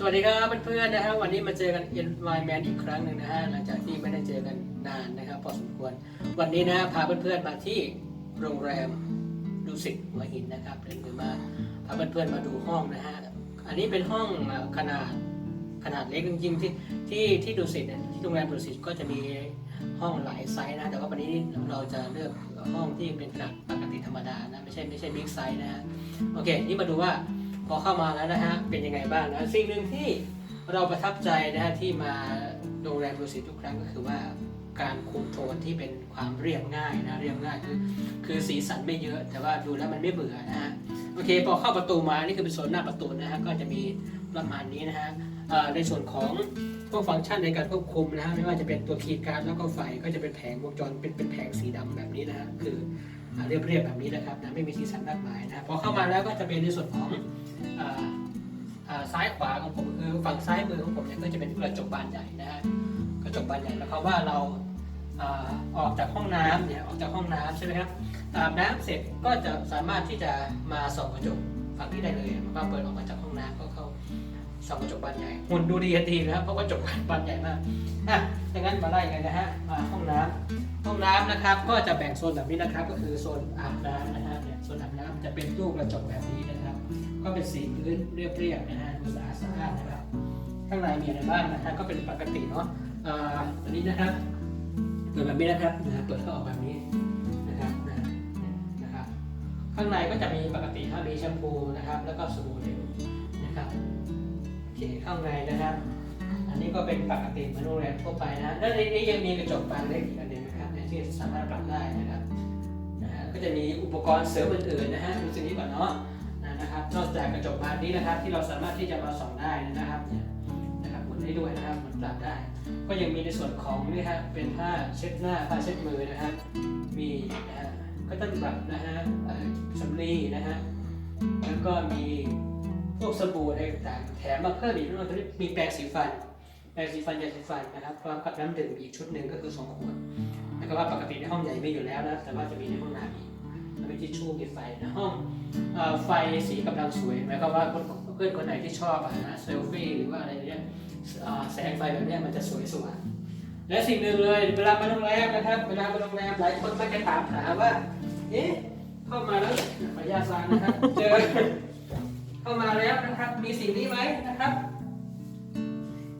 สวัสดีครับเพื่อนๆนะฮะวันนี้มาเจอกัน Environment อีกครั้งหนึ่งนะฮะหลังจากที่ไม่ได้เจอกันนานนะครับพอสมควร วันนี้นะพาเพื่อนๆมาที่โรงแรมดุสิตหัวหินนะครับเดินมาพาเพื่อนๆมาดูห้องนะฮะอันนี้เป็นห้องขนาดขนาดเล็กจริงๆที่ที่ที่ดุสิตเนี่ยที่โรงแรมดุสิตก็จะมีห้องหลายไซส์นะแต่ว่าวันนี้เราจะเลือกห้องที่เป็นขนาดปกติธรรมดานะไม่ใช่ไม่ใช่บิ๊กไซส์นะฮะโอเค นี่มาดูว่า พอเข้ามาแล้วนะฮะเป็นยังไงบ้างนะสิ่งหนึ่งที่เราประทับใจนะฮะที่มาโรงแรมดูสิตทุกครั้งก็คือว่าการคุมโทนที่เป็นความเรียบง่ายนะเรียบง่ายคือคือสีสันไม่เยอะ แต่ว่าดูแล้วมันไม่เบื่อนะฮะโอเคพอเข้าประตูมานี่คือเป็นโซนหน้าประตูนะฮะก็จะมีประมาณนี้นะฮะในส่วนของพวกฟังก์ชันในการควบคุมนะฮะไม่ว่าจะเป็นตัวคีย์การ์ดแล้วก็ไฟก็จะเป็นแผงวงจรเป็นเป็นแผงสีดำแบบนี้นะฮะคือเรียบๆแบบนี้นะครับนะไม่มีสีสันมากมายนะฮะพอเข้ามาแล้วก็จะเป็นในส่วนของ ซ้ายขวาของผมคือฝั่งซ้ายมือของผมเนี่ยก็จะเป็นกระจกบานใหญ่นะฮะกระจกบานใหญ่แล้วเขาว่าเราออกจากห้องน้ำเนี่ยออกจากห้องน้ำใช่ไหมครับอาบน้ำเสร็จก็จะสามารถที่จะมาส่องกระจกฝั่งที่ได้เลยมาเปิดออกมาจากห้องน้ำก็เข้าส่องกระจกบานใหญ่หุ่นดูดีดีนะครับเพราะว่ากระจกบานใหญ่มากอะดังนั้นมาไล่กันนะฮะมาห้องน้ำห้องน้ำนะครับ ก็จะแบ่งโซนแบบนี้นะครับ ก็คือโซนอาบน้ำนะฮะเนี่ยโซนอาบน้ำจะเป็นตู้กระจกแบบนี้นะ ก็เป็นสีพื้นเรียบๆนะฮะดูสะอาดสะอาดนะครับ ข้างในมีอะไรบ้างนะฮะก็เป็นปกติเนาะอันนี้นะครับเปิดแบบนี้นะครับนะฮะเปิดเข้าออกแบบนี้นะครับนะนะครับ ข้างในก็จะมีปกติถ้ามีแชมพูนะครับ แล้วก็สบู่เหลวนะครับโอเคข้างในนะครับ อันนี้ก็เป็นปกติเหมือนโรงแรมทั่วไปนะแล้วในนี้ยังมีกระจกบานเล็กอีกอันหนึงนะครับที่สามารถปรับได้นะครับนะฮะก็จะมีอุปกรณ์เสริมอื่นๆนะฮะดูสิ่งนี้ก่อนเนาะ นะครับ นอกจากกระจกบานนี้นะครับ ที่เราสามารถที่จะมาส่องได้นะครับเนี่ยนะครับหมุนได้ด้วยนะครับหมุนปรับได้ ก็ยังมีในส่วนของนี่ฮะเป็นผ้าเช็ดหน้าผ้าเช็ดมือนะครับ มีนะฮะก็ต้องปรับนะฮะสำลีนะฮะแล้วก็มีพวกสบู่อะไรต่างๆแถมมาเพิ่มอีกด้วยมีแปรงสีฟันแปรงสีฟันยาสีฟันนะครับพร้อมกับน้ำดื่มอีกชุดหนึ่งก็คือสองขวดแล้วก็ว่าปกติในห้องใหญ่มีอยู่แล้วนะแต่ว่าจะมีในห้องน้ำอีก ทิชชู่มีไฟในห้องอไฟสีกำลังสวยหมายความว่าเพื่อนคนไหนที่ชอบนะเซลฟี่หรือว่าอะไรเนี้ยแสงไฟแบบเนี้ยมันจะสวยสว่างและสิ่งหนึ่งเลยเวลามาโรงแรมนะครับเวลามาโรงแรมหลายคนมักจะถามหาว่าเอ๊ะเข้ามาแล้วขออนุญาตฟังนะครับเจอเข้ามาแล้วนะครับ มีสิ่งนี้ไหมนะครับ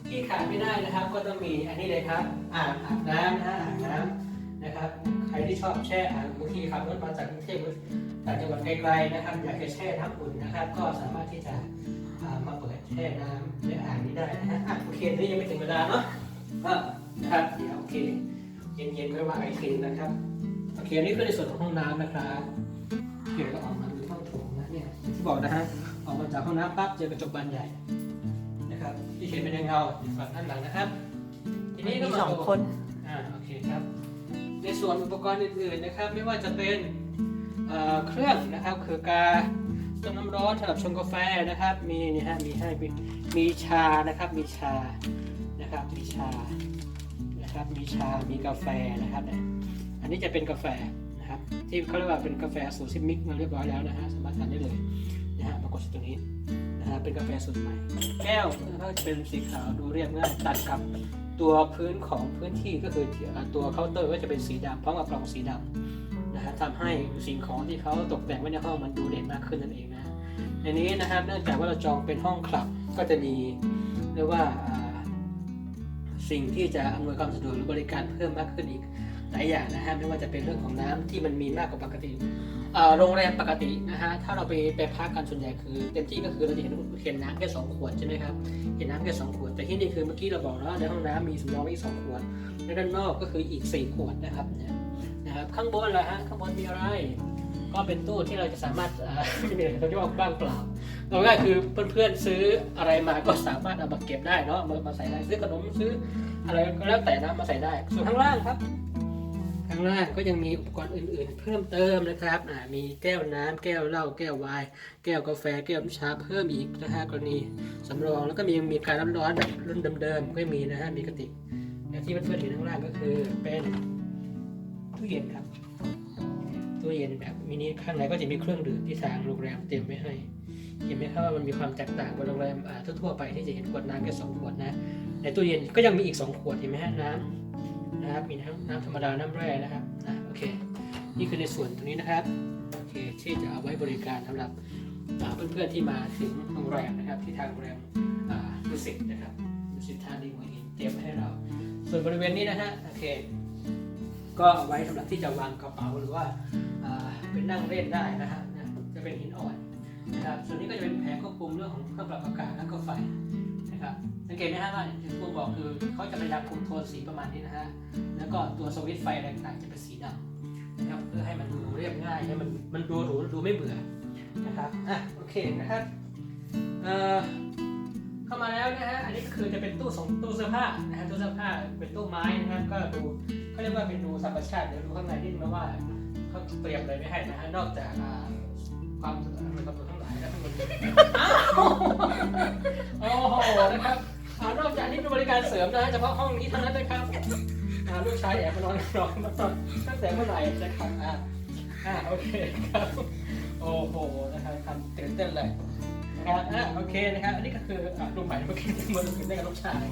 ที่ขาดไม่ได้นะครับ ก็ต้องมีอันนี้เลยครับอ่างอาบน้ำนะฮะอ่างน้ำนะครับ ใครที่ชอบแช่อ่างบางทีขับรถมาจากกรุงเทพต่างจังหวัดไกลๆนะครับ อยากจะแช่น้ำอุ่นนะครับ ก็สามารถที่จะามาเปิดแช่น้ำในอ่างนี้ได้นะฮะโอเคนี่ยังไม่ถึงเวลาเนาะก็นะครับเดี๋ยวโอเค เย็นๆค่ว่าไอีกทีนะครับโอเคนี่คือในส่วนของห้องน้ำนะครับโอเคเราออกมาดูห้องโถงนะเนี่ยที่บอกนะฮะออกมาจากห้องน้ำปั๊บเจอกระจกบานใหญ่นะครับที่เห็นเป็นเงาฝั่งด้านหลังนะครับทีนี้ก็มีมาสองคน ในส่วนอุปกรณ์อื่นๆนะครับ ไม่ว่าจะเป็นเเครื่องนะครับคือกาต้มน้ำร้อนสำหรับชงกาแฟนะครับ มีนี่ฮะมีให้มีชานะครับมีชานะครับมีชานะครับมีชามีกาแฟนะครับอันนี้จะเป็นกาแฟนะครับที่เขาเรียกว่าเป็นกาแฟสูตรซิมิกมาเรียบร้อยแล้วนะฮะสามารถทานได้เลยนะฮะปรากฏตรงนี้นะฮะเป็นกาแฟสูตรใหม่ แก้วก็จะเป็นสีขาวดูเรียบง่ายตัดกับ ตัวพื้นของพื้นที่ก็คือตัวเคาน์เตอร์ก็จะเป็นสีดำพร้อมกับกล่องสีดำนะฮะทำให้สิ่งของที่เขาตกแต่งไว้ในห้องมันดูเด่นมากขึ้นนั่นเองนะในนี้นะครับเนื่องจากว่าเราจองเป็นห้องคลับก็จะมีเรียกว่าสิ่งที่จะอำนวยความสะดวกหรือบริการเพิ่มมากขึ้นอีกหลายอย่างนะฮะไม่ว่าจะเป็นเรื่องของน้ำที่มันมีมากกว่าปกติโรงแรมปกตินะฮะถ้าเราไปไปพักกันส่วนใหญ่คือเต็มที่ก็คือเราจะเห็นเห็นน้ำแค่สองขวดใช่ไหมครับ เห็นน้ำแค่สองขวด แต่ที่นี่คือเมื่อกี้เราบอกแล้วในห้องน้ำมีสำรองไว้อีกสองขวดและด้านนอกก็คืออีกสี่ขวดนะครับเนี่ยนะครับ ข้างบนล่ะฮะข้างบนมีอะไร ก็เป็นตู้ที่เราจะสามารถไม่มีอะไรเขาเรียกว่าบ้างเปล่าเราง่ายคือเพื่อนๆซื้ออะไรมาก็สามารถเอามาเก็บได้เนาะมามาใส่ได้ซื้อขนมซื้ออะไรก็แล้วแต่นะมาใส่ได้ ส่วนข้างล่างครับางล่างก็ยังมีอุปกรณ์อื่น ๆ เพิ่มเติมนะครับมีแก้วน้ำแก้วเหล้าแก้วไวน์แก้วกาแฟแก้วน้ำชาเพิ่มอีกนะฮะกรณีสำรองแล้วก็มีมีการน้ำร้อนแบบรุ่นเดิมๆก็มีนะฮะมีกระติกอย่างที่เพื่อนๆเห็นข้างล่างก็คือเป็นตู้เย็นครับตู้เย็นแบบมินิข้างในก็จะมีเครื่องดื่มที่ทางโรงแรมเตรียมไว้ให้เห็นไหมครับว่ามันมีความแตกต่างกับโรงแรมทั่วๆไปที่จะเห็นขวดน้ำแค่สองขวดนะในตู้เย็นก็ยังมีอีกสองขวดเห็นไหมฮะน้ำ นะครับ มีน้ำน้ำธรรมดา น้ำแร่นะครับอะโอเค นี่คือในส่วนตรงนี้นะครับ โอเค ที่จะเอาไว้บริการสำหรับเพื่อนๆที่มาถึงโรงแรมนะครับ ที่ทางโรงแรมดุสิตนะครับดุสิตธานีหัวหินเตรียมให้เรา ส่วนบริเวณนี้นะฮะ โอเค ก็เอาไว้สำหรับที่จะวางกระเป๋าหรือว่าเป็นนั่งเล่นได้นะฮะนะจะเป็นหินอ่อนนะครับ ส่วนนี้ก็จะเป็นแผงควบคุมเรื่องของเครื่องปรับอากาศและก็ไฟนะครับ สังเกตไหมฮะว่าอย่างที่ผมบอกคือเขาจะพยายามคุมโทนสีประมาณนี้นะฮะ แล้วก็ตัวสวิตช์ไฟอะไรต่างๆจะเป็นสีดำนะครับเพื่อให้มันดูเรียบง่ายให้มันมันดูหรูดูไม่เบื่อนะครับอะโอเคนะครับเอ่อเข้ามาแล้วนะฮะอันนี้ก็คือจะเป็นตู้ส่งตู้เสื้อผ้านะฮะตู้เสื้อผ้าเป็นตู้ไม้นะครับก็ดูเขาเรียกว่าเป็นดูธรรมชาติเดี๋ยวดูข้างในนิดนึงว่าเขาเตรียมอะไรไว้ให้นะฮะนอกจากอ่าความอะไรความทั้งหลายแล้วทั้งหมดอ้าวโอ้โหนะครับ อ่านอกจากนี้เป็นบริการเสริมนะฮะเฉพาะห้องนี้เท่านั้นนะครับอ่าลูกชายแอบมานอนรอมาตอนตั้งแต่เมื่อไหร่นะครับอ่าอ่าโอเคครับ โอ้โหนะครับทำตื่นเต้นเลยนะครับอ่าโอเคนะครับอันนี้ก็คืออ่าลูใหม่เมื่อกี้ที่มาตื่นเต้นกับลูกชาย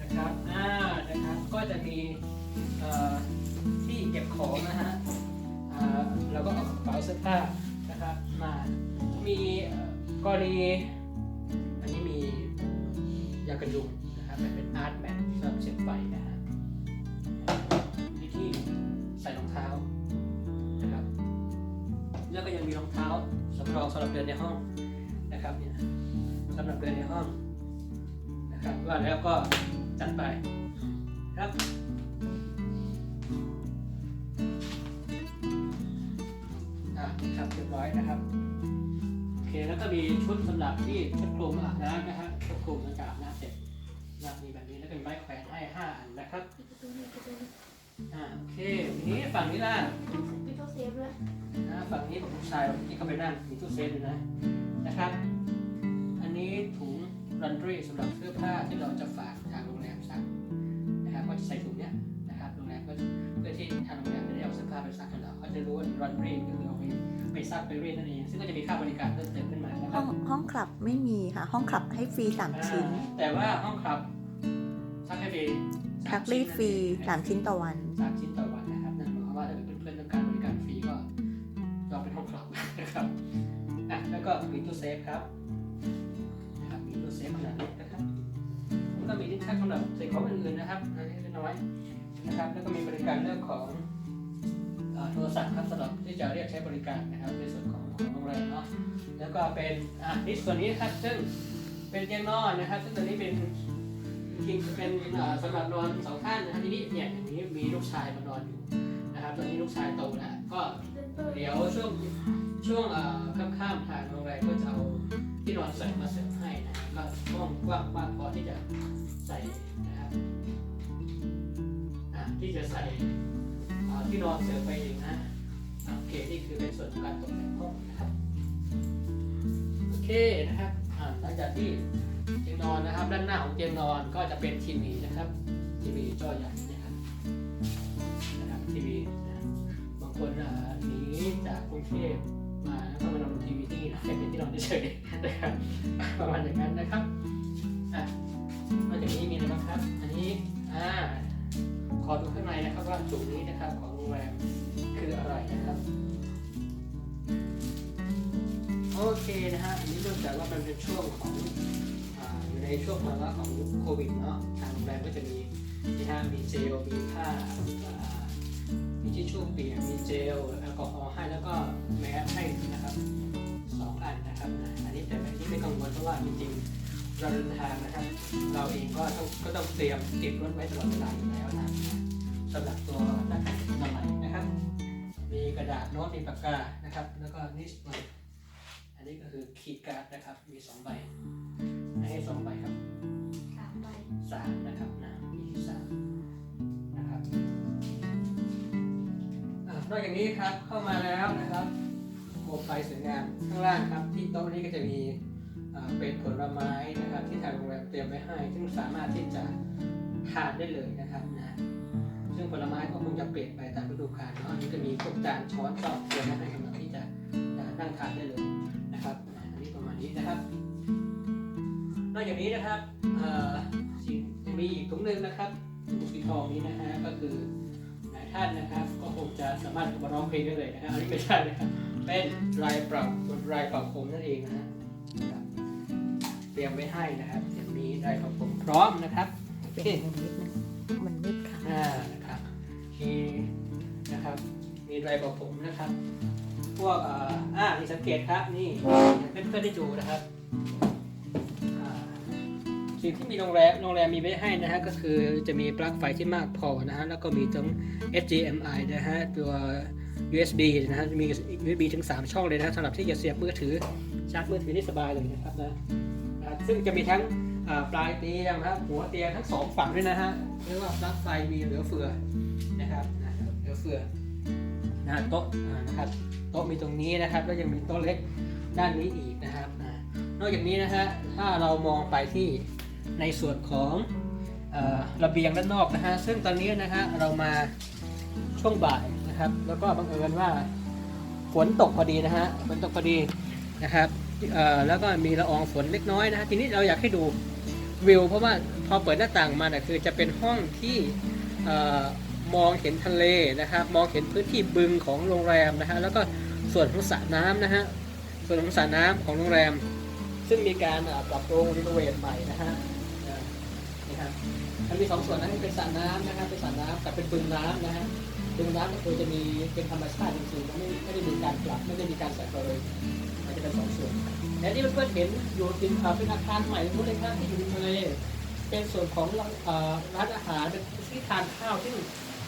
นะครับอ่านะครับก็จะมีเอ่อที่เก็บของนะฮะอ่าเราก็เอากระเป๋าเสื้อผ้านะครับมามีกรณีากันยุงนะครับแบบเป็นอาร์ตแมทสำหรับเสียไฟนะฮะมีที่ใส่รองเท้านะครับแล้วก็ยังมีรองเท้าสำรองสำหรับเดินในห้องนะครับเนี่ยสำหรับเดินในห้องนะครับว่าแล้วก็จัดไปครับอะครับเรียบร้อยนะครับโอเคแล้วก็มีชุดสำหรับที่ชุดคลุมอาบน้ำนะฮะชุดคลุมหลังจากาบน้ำเสร็จนะมีแบบนี้แล้วก็มีไม้แขวนให้ห้าอันนะครับอ่าโอเคทีนี้ฝั่งนี้ล่ะปิดตู้เซฟด้วยนะฝั่งนี้ของลูกชายที่เขาไปนั่งมีตู้เซฟอยู่นะนะครับ อันนี้ถุงรันดรีสำหรับเสื้อผ้าที่เราจะฝากทางโรงแรมซักนะครับก็จะใส่ถุงเนี้ยนะครับโรงแรมก็เพื่อที่ทางโรงแรมจะได้เอาเสื้อผ้าไปซักให้เราเขาจะรู้ว่ารันดรีก็คือเอาไปไปซักไปรีดนั่นเองซึ่งก็จะมีค่าบริการเพิ่มเติมขึ้นมานะคห้รัอบงห้องคลับไม่มีค่ะห้องคลับให้ฟรีสามชิ้นอ่าแต่ว่าห้องขับ ซักให้ฟรีทักรีดฟรีสามชิ้นต่อวันสามชิ้นต่อวันนะครับนั่นหมายความว่าถ้าเกิดเพื่อนๆต้องการบริการฟรีก็จองเป็นห้องขับนะครับอะแล้วก็มีตู้เซฟครับนะครับมีตู้เซฟขนาดเล็กนะครับแล้วก็มีลิ้นชักสำหรับใส่ของอื่นๆนะครับอันนี้เล็กน้อยนะครับแล้วก็มีบริการเรื่องของเอ่อโทรศัพท์ครับสำหรับที่จะเรียกใช้บริการนะครับในส่วนของของโรงแรมเนาะแล้วก็เป็นอะนี่ส่วนนี้ครับซึ่งเป็นเตียงนอนนะครับ ซึ่งตัวนี้เป็น จริงเป็นสำหรับนอนสองท่านนะครับทีนี้เนี่ยอย่างนี้มีลูกชายมานอนอยู่นะครับตอนนี้ลูกชายโตแล้วก็เดี๋ยวช่วงช่วงเอ่อค่ำๆทางโรงแรมก็จะเอาที่นอนเสริมมาเสริมให้นะครับก็ห้องกว้างมากพอที่จะใส่นะครับที่จะใส่ที่นอนเสริมไปเองนะโอเคนี่คือเป็นส่วนของการตกแต่งห้องนะครับโอเคนะครับหลังจากที่ นอนนะครับ ด้านหน้าของเตียงนอนก็จะเป็นทีวีนะครับทีวีจอใหญ่นะครับนะครับทีวีบางคนหนีจากกรุงเทพมาแล้วก็มานอนดูทีวีที่นี่นะแค่เป็นที่นอนเฉยๆนะครับประมาณอย่างนั้นนะครับอะนอกจากนี้มีอะไรบ้างครับ อันนี้อ่าขอดูข้างในนะครับว่าจุดนี้นะครับของโรงแรมคืออะไรนะครับโอเคนะฮะอันนี้เนื่องจากว่ามันเป็นช่วงของ ในช่วงภาวะของโควิดเนาะทางโรงแรมก็จะมีนะฮะมีเจลมีผ้ามีทิชชู่เปียกมีเจลแอลกอฮอล์ให้แล้วก็แมสให้นะครับสองอันนะครับอันนี้แต่อันนี้ไม่กังวลเพราะว่าจริงๆเราเดินทางนะครับ เราเองก็ต้องก็ต้องเตรียมติดรถไว้ตลอดเวลาอยู่แล้วนะสำหรับตัวหน้ากากอนามัยนะครับ มีกระดาษโน้ตมีปากกานะครับ แล้วก็นิสต์อันนี้ก็คือคีย์การ์ดนะครับมีสองใบ ให้สองใบครับสามใบสามนะครับนะมีสามนะครับอ่านอกจากนี้ครับเข้ามาแล้วนะครับโคมไฟสวยงามข้างล่างครับ ที่โต๊ะนี้ก็จะมีอ่าเป็นผลไม้นะครับ ที่ทางโรงแรมเตรียมไว้ให้ ซึ่งสามารถที่จะทานได้เลยนะครับนะซึ่งผลไม้ก็คงจะเปลี่ยนไปตามฤดูกาลเนาะอันนี้จะมีพวกจานช้อนซ่อมเตรียมไว้ให้สำหรับที่จะจะนั่งทานได้เลยนะครับอ่าอันนี้ประมาณนี้นะครับ นอกจากนี้นะครับเอ่อสิ่งยังมีอีกถุงหนึ่งนะครับถุงสีทองนี้นะฮะก็คือหลายท่านนะครับ ก็คงจะสามารถเอามาร้องเพลงได้เลยนะฮะอันนี้ไม่ใช่นะครับเป็นลายปรับลายปรับผมนั่นเองนะฮะครับเตรียมไว้ให้นะครับยังมีลายปรับผมพร้อมนะครับโอเปเคลี่ยนมุมนิดนึงมันมืดค่ะอ่านะครับมีนะครับมีลายปรับผมนะครับ พวกเอ่ออ่านี่สังเกตครับนี่เพื่อนๆได้ดูนะครับอ่า สิ่งที่มีโรงแรมโรงแรมมีไว้ให้นะฮะก็คือจะมีปลั๊กไฟที่มากพอนะฮะแล้วก็มีทั้ง HDMI นะฮะตัว USB นะฮะมี USB ถึง 3 ช่องเลยนะสำหรับที่จะเสียบมือถือชาร์จมือถือได้สบายเลยนะครับนะซึ่งจะมีทั้งปลายเตียงนะครับหัวเตียงทั้งสองฝั่งด้วยนะฮะเรียกว่าปลั๊กไฟมีเหลือเฟือนะครับเหลือเฟือนะฮะโต๊ะนะครับโต๊ะมีตรงนี้นะครับ แล้วยังมีโต๊ะเล็กด้านนี้อีกนะครับนอกจากนี้นะฮะถ้าเรามองไปที่ ในส่วนของอระเบียงด้านนอกนะฮะซึ่งตอนนี้นะฮะเรามาช่วงบ่ายนะครับ แล้วก็บังเอิญว่าฝนตกพอดีนะฮะฝนตกพอดีนะครับแล้วก็มีละอองฝนเล็กน้อยนะฮะทีนี้เราอยากให้ดูวิว เพราะว่าพอเปิดหน้าต่างมาเนี่ยคือจะเป็นห้องที่อมองเห็นทะเลนะครับ มองเห็นพื้นที่บึงของโรงแรมนะฮะแล้วก็ส่วนของสระน้ำนะฮะส่วนของสระน้ำของโรงแรม ซึ่งมีการปรับปรุงรีโนเวทใหม่นะฮะ ครับมันมีสองส่วนนะเป็นสระน้ำนะครับเป็นสระน้ำกับเป็นบึงน้ำนะฮะบึงน้ำก็คือจะมีเป็นธรรมชาติจริงๆมันไม่ไม่ได้มีการปรับไม่ได้มีการใส่ตัวเลยมันจะเป็นสองส่วนและที่เพื่อนเห็นอยู่ติดเป็นอาคารใหม่นู้เลยครับที่อยู่ริมทะเลเป็นส่วนของร้านอาหารเป็นที่ทานข้าวที่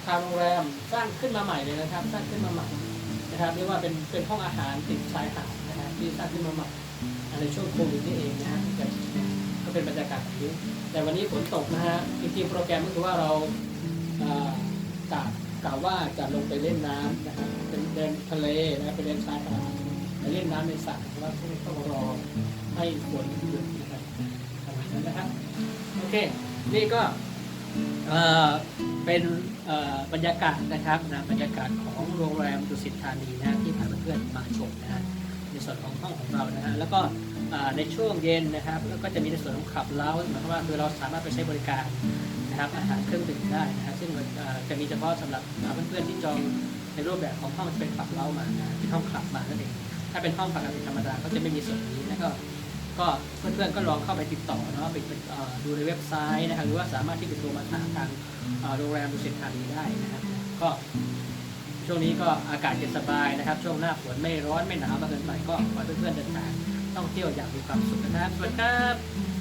ทางโรงแรมสร้างขึ้นมาใหม่เลยนะครับ สร้างขึ้นมาใหม่นะครับเรียกว่าเป็นเป็นห้องอาหารติดชายหาดนะฮะที่สร้างขึ้นมาใหม่ในช่วงโควิดนี่เองนะฮะ ก็เป็นบรรยากาศแบบนี้แต่วันนี้ฝนตกนะฮะจริงๆโปรแกรมก็คือว่าเราเอ่อกะกะว่าจะลงไปเล่นน้ำนะครับเป็นเดินทะเลนะไปเดินชายหาดไปเล่นน้ำในสระแต่ว่าช่วงนี้ต้องรอให้ฝนหยุดนะครับประมาณนั้นนะครับโอเค นี่ก็เป็นบรรยากาศนะครับนะบรรยากาศของโรงแรมดุสิตธานีนะที่พาเพื่อนๆมาชมนะฮะในส่วนของห้องของเรานะฮะแล้วก็ ในช่วงเย็นนะครับแล้วก็จะมีในส่วนของขับเล้าหมายความว่าคือเราสามารถไปใช้บริการนะครับอาหารเครื่องดื่มได้นะครับซึ่งจะมีเฉพาะสำหรับเพื่อนๆที่จองในรูปแบบของห้องเป็นขับเล้ามานะเป็นห้องขับมานั่นเองถ้าเป็นห้องปกติธรรมดาก็จะไม่มีส่วนนี้แล้วก็ก็เพื่อนๆก็ลองเข้าไปติดต่อเนาะไปดูในเว็บไซต์นะครับหรือว่าสามารถที่จะโทรมาถามทางโรงแรมดุสิตธานีได้นะครับก็ช่วงนี้ก็อากาศเย็นสบายนะครับ ช่วงหน้าฝนไม่ร้อนไม่หนาวมากเกินไปก็ขอเพื่อนๆเดินทาง ท่องเที่ยวอย่างมีความสุขนะครับสวัสดีครับ